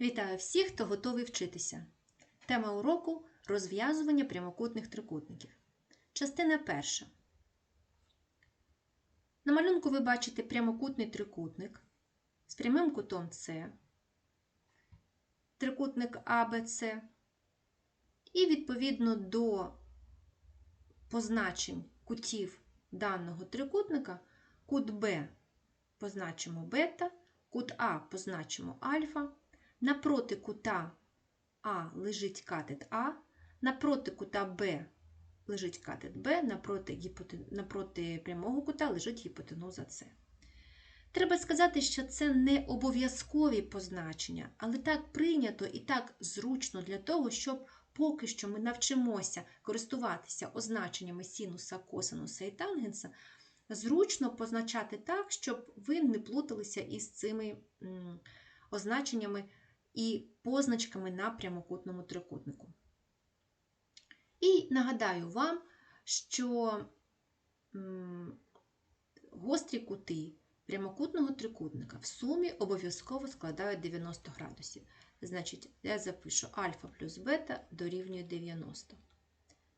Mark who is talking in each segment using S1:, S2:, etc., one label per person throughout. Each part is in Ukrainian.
S1: Вітаю всіх, хто готовий вчитися. Тема уроку розв'язування прямокутних трикутників. Частина перша. На малюнку ви бачите прямокутний трикутник з прямим кутом С, трикутник АБЦ, і відповідно до позначень кутів даного трикутника кут Б позначимо бета, кут А позначимо альфа. Напроти кута А лежить катет А, напроти кута Б лежить катет Б, напроти, гіпотен... напроти прямого кута лежить гіпотенуза С. Треба сказати, що це не обов'язкові позначення, але так прийнято і так зручно для того, щоб поки що ми навчимося користуватися означеннями синуса, косинуса і тангенса, зручно позначати так, щоб ви не плуталися із цими означеннями і позначками на прямокутному трикутнику. І нагадаю вам, що гострі кути прямокутного трикутника в сумі обов'язково складають 90 градусів. Значить, я запишу альфа плюс бета дорівнює 90.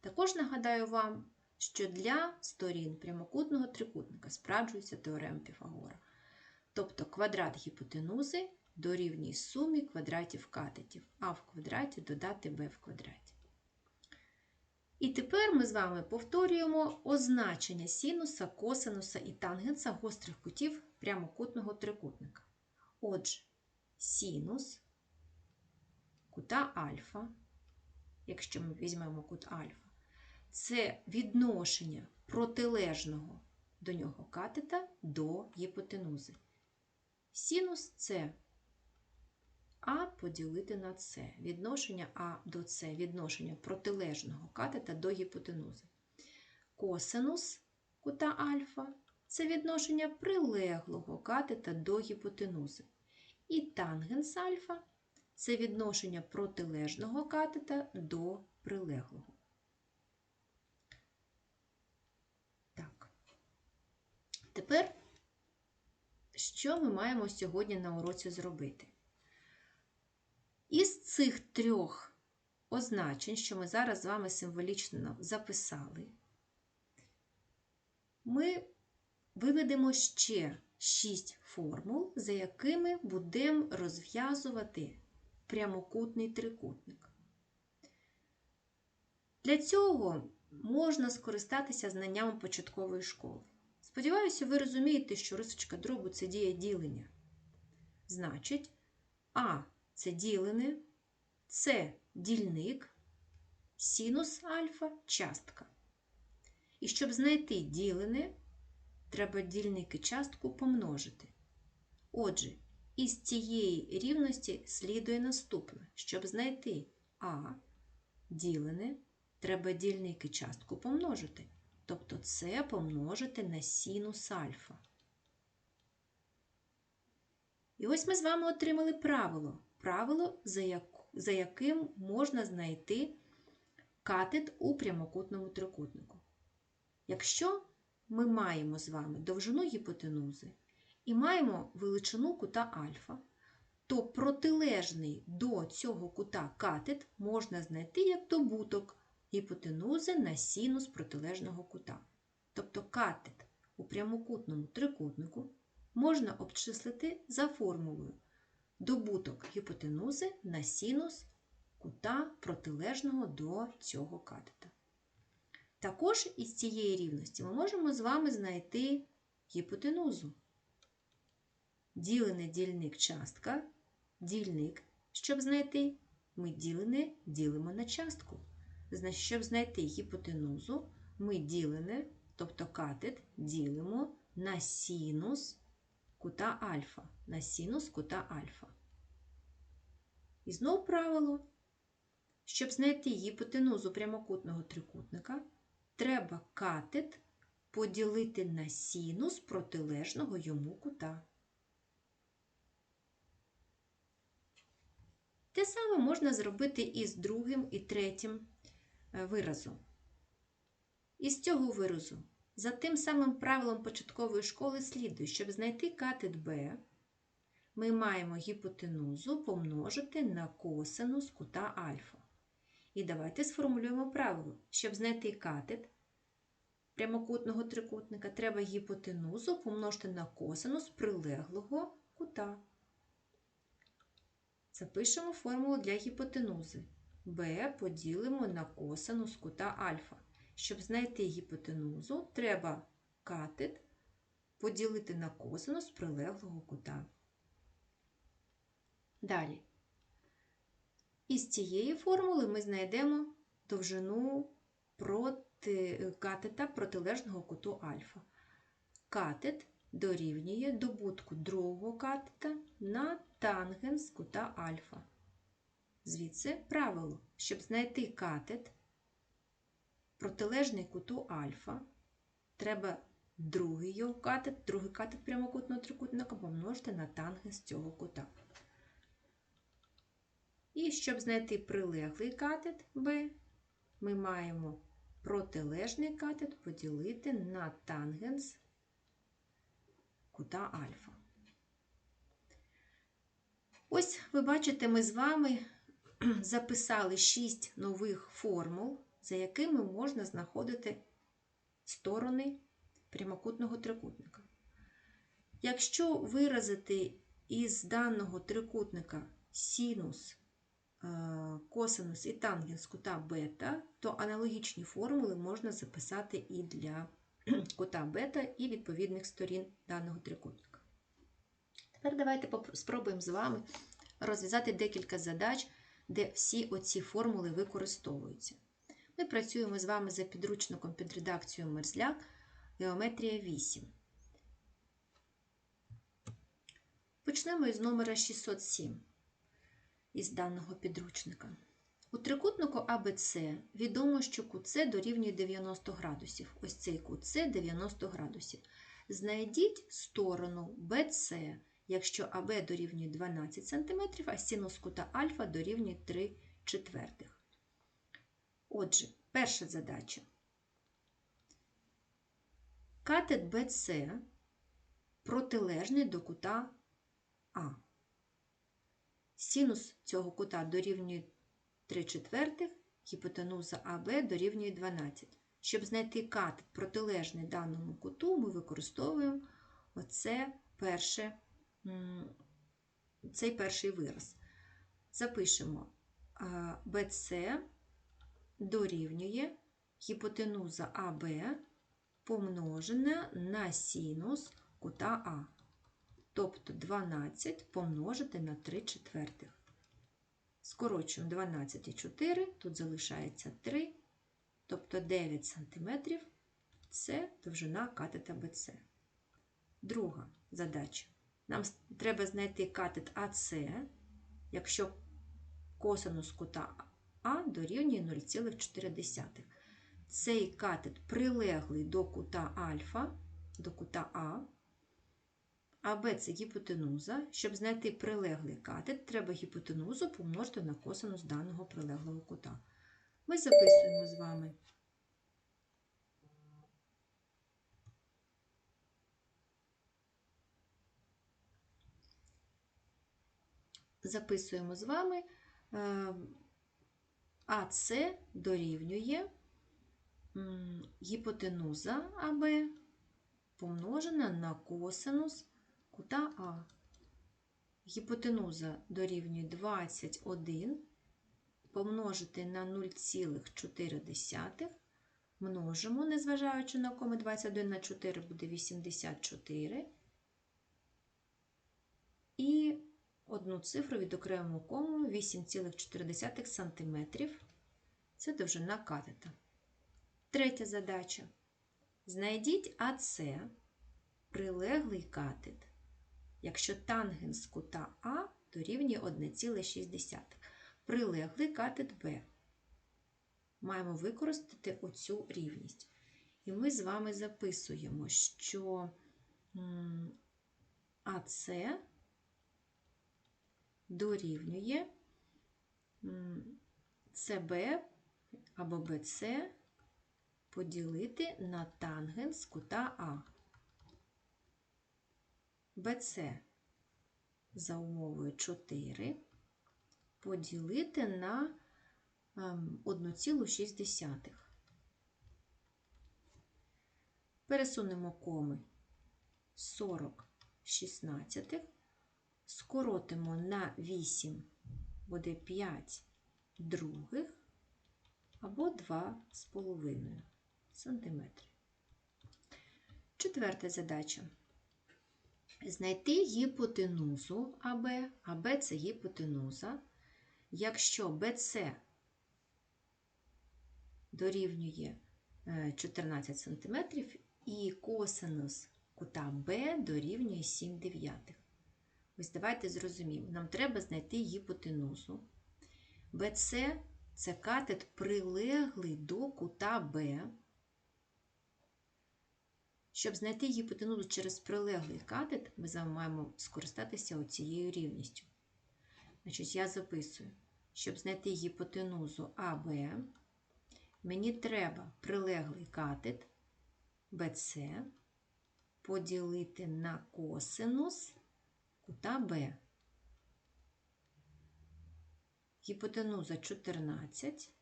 S1: Також нагадаю вам, що для сторін прямокутного трикутника справджується теорема Піфагора. Тобто квадрат гіпотенузи дорівнює сумі квадратів катетів, а в квадраті додати b в квадраті. І тепер ми з вами повторюємо означення синуса, косинуса і тангенса гострих кутів прямокутного трикутника. Отже, синус кута альфа, якщо ми візьмемо кут альфа, це відношення протилежного до нього катета до гіпотенузи. Синус це А поділити на С. Відношення А до С, відношення протилежного катета до гіпотенузи. Косинус кута альфа це відношення прилеглого катета до гіпотенузи. І тангенс альфа це відношення протилежного катета до прилеглого. Так. Тепер, що ми маємо сьогодні на уроці зробити? Із цих трьох означень, що ми зараз з вами символічно записали, ми виведемо ще шість формул, за якими будемо розв'язувати прямокутний трикутник. Для цього можна скористатися знанням початкової школи. Сподіваюся, ви розумієте, що рисочка дробу це дія ділення. Значить, А це ділене, С дільник, синус альфа частка. І щоб знайти ділене, треба дільник і частку помножити. Отже, із цієї рівності слідує наступне. Щоб знайти А ділене, треба дільник і частку помножити. Тобто це помножити на синус альфа. І ось ми з вами отримали правило. Правило, за, як, за яким можна знайти катет у прямокутному трикутнику. Якщо ми маємо з вами довжину гіпотенузи і маємо величину кута альфа, то протилежний до цього кута катет можна знайти як добуток гіпотенузи на синус протилежного кута. Тобто катет у прямокутному трикутнику можна обчислити за формулою добуток гіпотенузи на синус кута протилежного до цього катета. Також із цієї рівності ми можемо з вами знайти гіпотенузу. Ділений дільник частка, дільник, щоб знайти, ми ділене ділимо на частку. Значить, щоб знайти гіпотенузу, ми ділене, тобто катет, ділимо на синус кута альфа, на синус кута альфа. І знову правило. Щоб знайти гіпотенузу прямокутного трикутника, треба катет поділити на синус протилежного йому кута. Те саме можна зробити і з другим і третім виразом. Із цього виразу, за тим самим правилом початкової школи слідує, щоб знайти катет Б, ми маємо гіпотенузу помножити на косинус кута альфа. І давайте сформулюємо правило. Щоб знайти катет прямокутного трикутника, треба гіпотенузу помножити на косинус прилеглого кута. Запишемо формулу для гіпотенузи. b поділимо на косинус кута альфа. Щоб знайти гіпотенузу, треба катет поділити на косинус прилеглого кута. Далі. Із цієї формули ми знайдемо довжину проти, катета протилежного куту альфа. Катет дорівнює добутку другого катета на тангенс кута альфа. Звідси правило, щоб знайти катет протилежний куту альфа, треба другий його катет, другий катет прямокутного трикутника помножити на тангенс цього кута. І щоб знайти прилеглий катет b, ми маємо протилежний катет поділити на тангенс кута альфа. Ось ви бачите, ми з вами записали 6 нових формул, за якими можна знаходити сторони прямокутного трикутника. Якщо виразити із даного трикутника синус, косинус і тангенс кута бета, то аналогічні формули можна записати і для кута бета і відповідних сторін даного трикутника. Тепер давайте спробуємо з вами розв'язати декілька задач, де всі оці формули використовуються. Ми працюємо з вами за підручником під редакцією Мерзляк Геометрія 8. Почнемо із номера 607 із даного підручника. У трикутнику АБЦ відомо, що С дорівнює 90 градусів. Ось цей С 90 градусів. Знайдіть сторону BC, якщо АБ дорівнює 12 см, а синус кута альфа дорівнює 3 четвертих. Отже, перша задача. Катет БЦ протилежний до кута А. Синус цього кута дорівнює 3 четвертих, гіпотенуза АБ дорівнює 12. Щоб знайти катет протилежний даному куту, ми використовуємо оце перше, цей перший вираз. Запишемо BC дорівнює гіпотенуза АБ помножена на синус кута А. Тобто 12 помножити на 3 четвертих. Скорочуємо 12 і 4, тут залишається 3, тобто 9 см це довжина катета БЦ. Друга задача. Нам треба знайти катет АС, якщо косинус кута А дорівнює 0,4. Цей катет прилеглий до кута альфа, до кута А, а Б це гіпотенуза. Щоб знайти прилеглий катет, треба гіпотенузу помножити на косинус даного прилеглого кута. Ми записуємо з вами. Записуємо з вами е, АС дорівнює гіпотенуза АБ помножена на косинус кута А. Гіпотенуза дорівнює 21 помножити на 0,4 множимо, незважаючи на коми 21 на 4 буде 84. І одну цифру відокремимо кому 8,4 см. Це довжина катета. Третя задача. Знайдіть АС прилеглий катет, якщо тангенс кута А дорівнює 1,6. Прилеглий катет Б. Маємо використати оцю рівність. І ми з вами записуємо, що АС дорівнює СБ або БЦ поділити на тангенс кута А. БЦ за умовою 4 поділити на ем, 1,6. Пересунемо коми 40 16, скоротимо на 8, буде 5 других або 2,5 см. Четверта задача. Знайти гіпотенузу АБ, АБ це гіпотенуза, якщо БЦ дорівнює е, 14 см і косинус кута Б дорівнює 7 дев'ятих. Ось давайте зрозуміємо, нам треба знайти гіпотенузу. БЦ це катет прилеглий до кута Б. Щоб знайти гіпотенузу через прилеглий катет, ми з вами маємо скористатися оцією рівністю. Значить, я записую, щоб знайти гіпотенузу АБ, мені треба прилеглий катет BC поділити на косинус кута Б. Гіпотенуза 14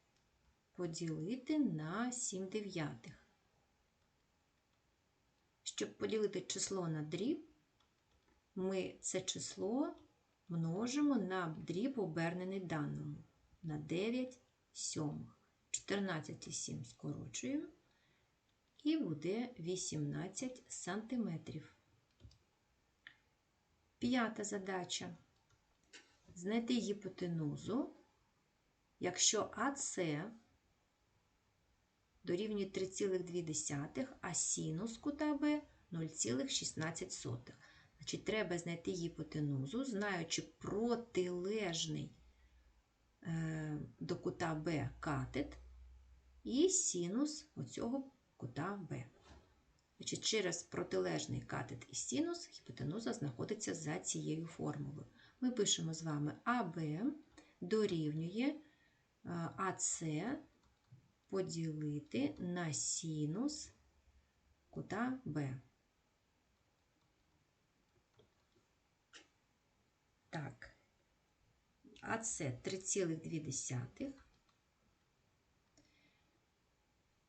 S1: поділити на 7 дев'ятих. Щоб поділити число на дріб, ми це число множимо на дріб обернений даному на 9 сьомих. 14 і 7 скорочуємо, і буде 18 сантиметрів. П'ята задача. Знайти гіпотенузу, якщо АС дорівнює 3,2, а синус кута Б 0,16. Значить, треба знайти гіпотенузу, знаючи протилежний е, до кута Б катет і синус оцього кута Б. Значить, Через протилежний катет і синус гіпотенуза знаходиться за цією формулою. Ми пишемо з вами АБ дорівнює АС поділити на синус кута Б. Так, АС 3,2,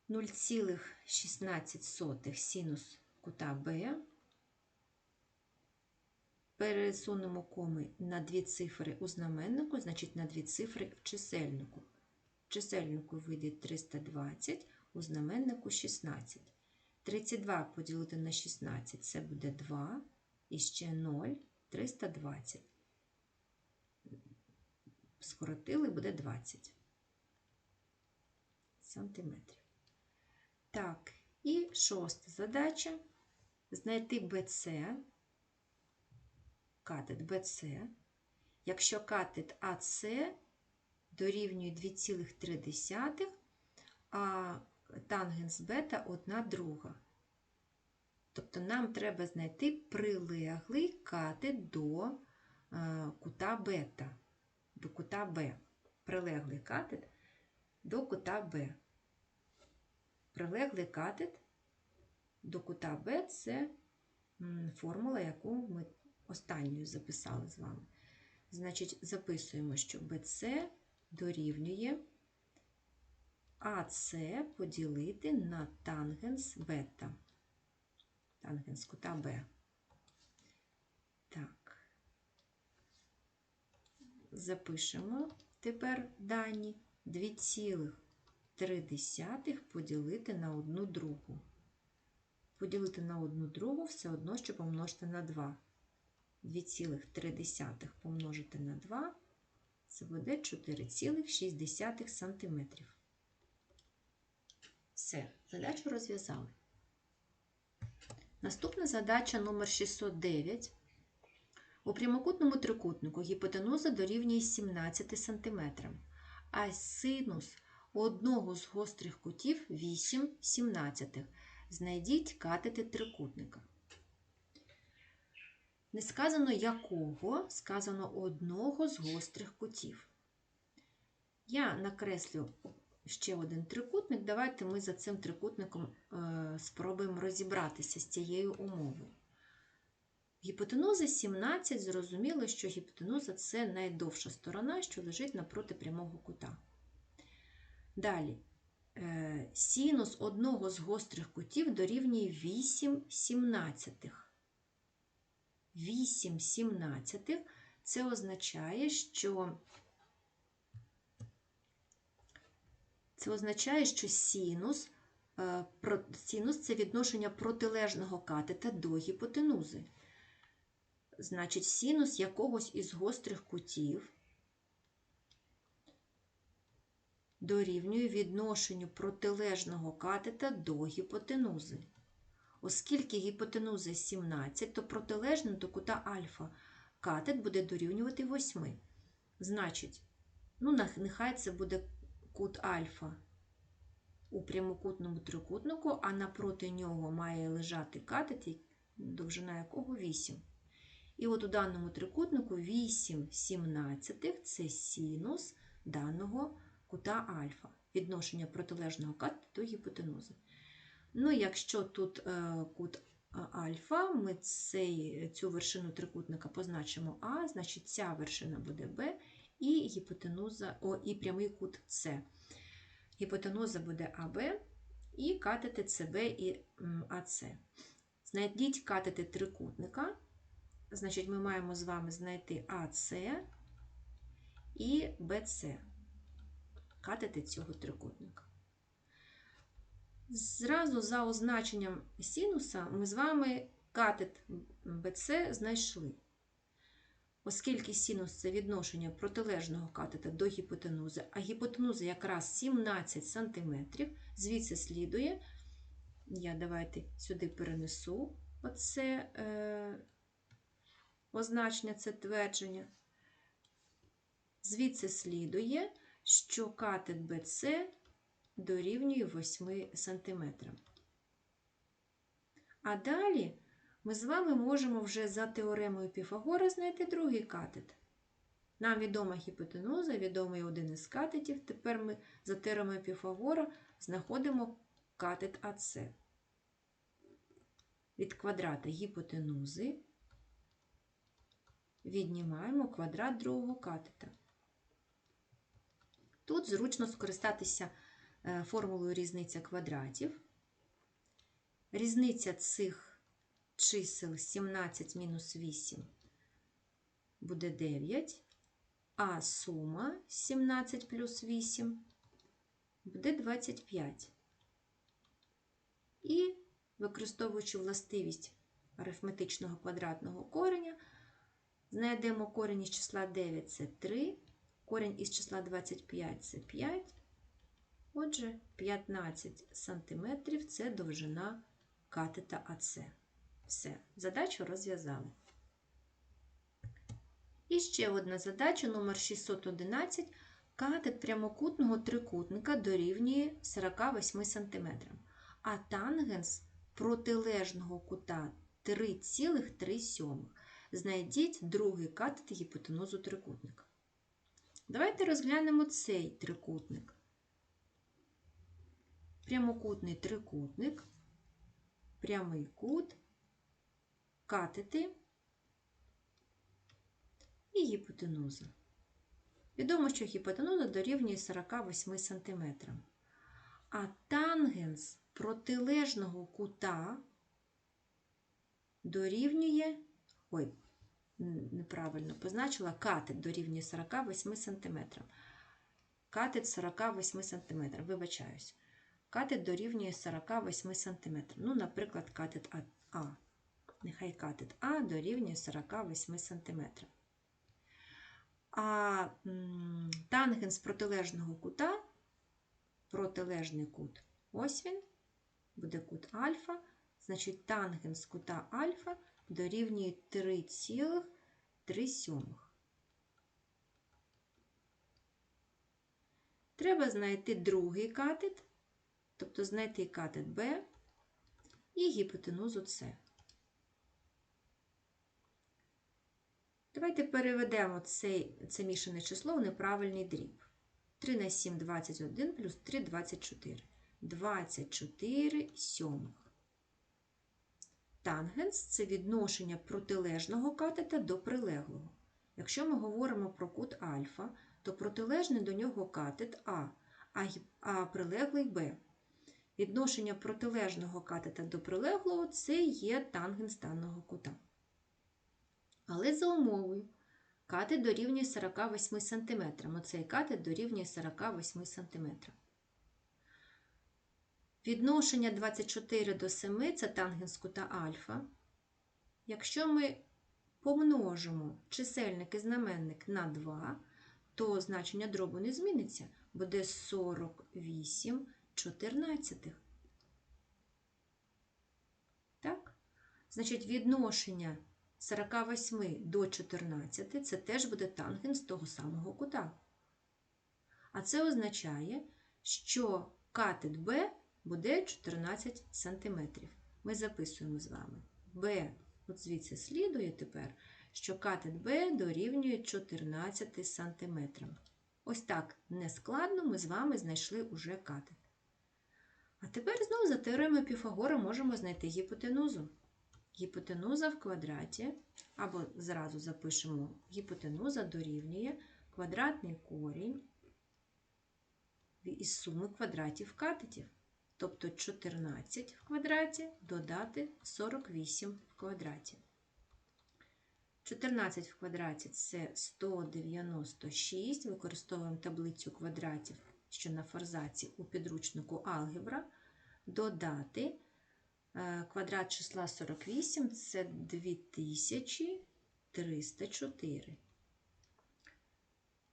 S1: 0,16 синус кута Б. Пересунемо коми на дві цифри у знаменнику, значить на дві цифри в чисельнику. Чисельнику вийде 320, у знаменнику 16. 32 поділити на 16 це буде 2, і ще 0, 320. Скоротили буде 20 сантиметрів. Так, і шоста задача знайти BC, катет BC, якщо катет АС дорівнює 2,3, а тангенс бета 1 друга. Тобто нам треба знайти прилеглий катет до е, кута бета, до кута Б. Прилеглий катет до кута Б. Прилеглий катет до кута Б це формула, яку ми останньою записали з вами. Значить, записуємо, що BC дорівнює АС поділити на тангенс бета. Тангенс кута Б. Так, запишемо тепер дані 2,3 поділити на одну другу. Поділити на одну другу все одно, що помножити на 2. 2,3 помножити на 2, це буде 4,6 см. Все, задачу розв'язали. Наступна задача номер 609. У прямокутному трикутнику гіпотенуза дорівнює 17 см, а синус одного з гострих кутів 8 17. Знайдіть катети трикутника. Не сказано якого, сказано одного з гострих кутів. Я накреслю ще один трикутник. Давайте ми за цим трикутником е, спробуємо розібратися з цією умовою. Гіпотенуза 17, зрозуміло, що гіпотенуза це найдовша сторона, що лежить напроти прямого кута. Далі. Е, Синус одного з гострих кутів дорівнює 8 сімнадцятих. 8 сімнадцятих це означає, що це означає, що синус, е, синус це відношення протилежного катета до гіпотенузи. Значить, синус якогось із гострих кутів дорівнює відношенню протилежного катета до гіпотенузи. Оскільки гіпотенуза 17, то протилежним до кута альфа катет буде дорівнювати 8. Значить, ну, нехай це буде кут альфа у прямокутному трикутнику, а напроти нього має лежати катет, довжина якого 8. І от у даному трикутнику 8 сімнадцятих це синус даного кута альфа, відношення протилежного катета до гіпотенузи. Ну, якщо тут е, кут альфа, ми цей, цю вершину трикутника позначимо А, значить ця вершина буде Б, і гіпотенуза, о, і прямий кут С. Гіпотенуза буде АБ, і катети СБ і АС. Знайдіть катети трикутника. Значить, ми маємо з вами знайти АС і БС. Катети цього трикутника. Зразу за означенням синуса ми з вами катет BC знайшли. Оскільки синус це відношення протилежного катета до гіпотенузи, а гіпотенуза якраз 17 см, звідси слідує, я давайте сюди перенесу оце е, означення, це твердження. Звідси слідує, що катет BC дорівнює 8 см. А далі ми з вами можемо вже за теоремою Піфагора знайти другий катет. Нам відома гіпотенуза, відомий один із катетів. Тепер ми за теоремою Піфагора знаходимо катет АС. Від квадрата гіпотенузи віднімаємо квадрат другого катета. Тут зручно скористатися формулою різниця квадратів. Різниця цих чисел 17 мінус 8 буде 9, а сума 17 плюс 8 буде 25. І, використовуючи властивість арифметичного квадратного кореня, знайдемо корінь із числа 9 це 3, корінь із числа 25 це 5. Отже, 15 см це довжина катета АЦ. Все, задачу розв'язали. І ще одна задача номер 611. Катет прямокутного трикутника дорівнює 48 см, а тангенс протилежного кута 3,3. Знайдіть другий катет гіпотенузу трикутника. Давайте розглянемо цей трикутник. Прямокутний трикутник, прямий кут, катети і гіпотенуза. Відомо, що гіпотенуза дорівнює 48 см. А тангенс протилежного кута дорівнює, ой, неправильно позначила, катет дорівнює 48 см. Катет 48 см, вибачаюсь. Катет дорівнює 48 см. Ну, наприклад, катет А. Нехай катет А дорівнює 48 см. А тангенс протилежного кута, протилежний кут, ось він, буде кут альфа, значить тангенс кута альфа дорівнює 3,3. Треба знайти другий катет, тобто знайти катет Б і гіпотенузу С. Давайте переведемо цей, це мішане число в неправильний дріб. 3 на 7 – 21 плюс 3 – 24. 24 сьомих. Тангенс це відношення протилежного катета до прилеглого. Якщо ми говоримо про кут альфа, то протилежний до нього катет А, а, прилеглий Б. Відношення протилежного катета до прилеглого це є тангенс даного кута. Але за умовою катет дорівнює 48 см. Оцей катет дорівнює 48 см. Відношення 24 до 7 це тангенс кута альфа. Якщо ми помножимо чисельник і знаменник на 2, то значення дробу не зміниться, буде 48 чотирнадцятих. Так? Значить, відношення 48 до 14 це теж буде тангенс того самого кута. А це означає, що катет Б буде 14 см. Ми записуємо з вами Б, от звідси слідує тепер, що катет Б дорівнює 14 см. Ось так нескладно ми з вами знайшли уже катет. А тепер знову за теоремою Піфагора можемо знайти гіпотенузу. Гіпотенуза в квадраті, або зразу запишемо гіпотенуза дорівнює квадратний корінь із суми квадратів катетів. Тобто 14 в квадраті додати 48 в квадраті. 14 в квадраті це 196. Використовуємо таблицю квадратів, що на форзаці у підручнику алгебра. Додати е, квадрат числа 48 це 2304.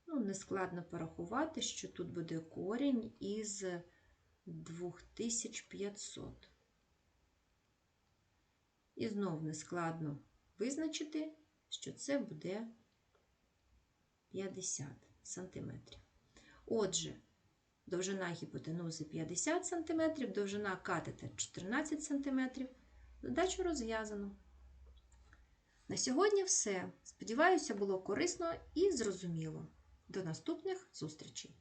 S1: Ну, нескладно порахувати, що тут буде корінь із 2500. І знов нескладно визначити, що це буде 50 см. Отже, довжина гіпотенузи 50 см, довжина катета 14 см. Задачу розв'язано. На сьогодні все. Сподіваюся, було корисно і зрозуміло. До наступних зустрічей!